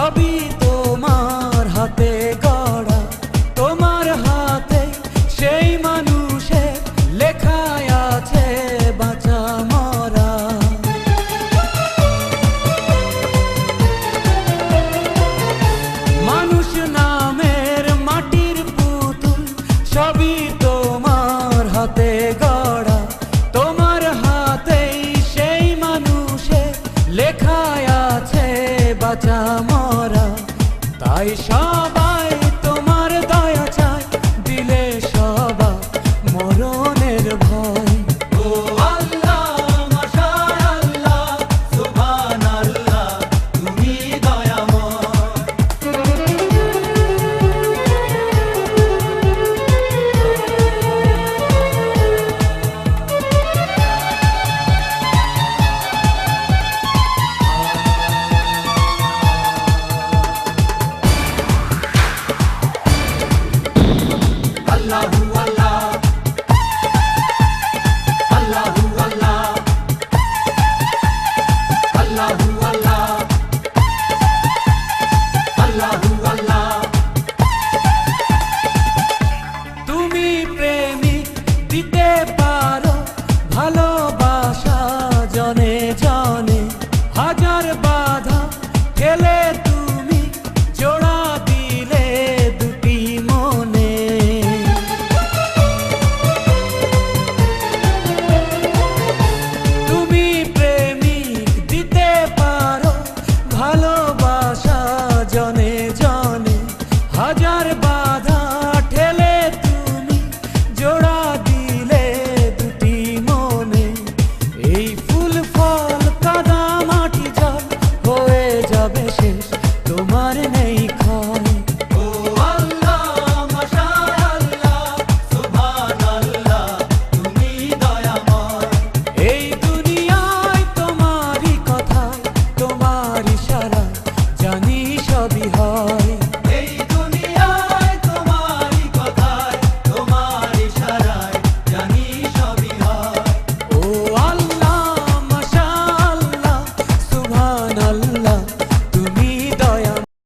সবই তোমার হাতে গড়া। তোমার হাতে সেই মানুষের লেখায় আছে বাঁচা, মরা। মানুষ নামের মাটির পুতুল সবই তোমার হাতে গড়া। তোমার হাতেই সেই মানুষের লেখায় আছে বাঁচা Ayşe দিতে পারো ভালো be home.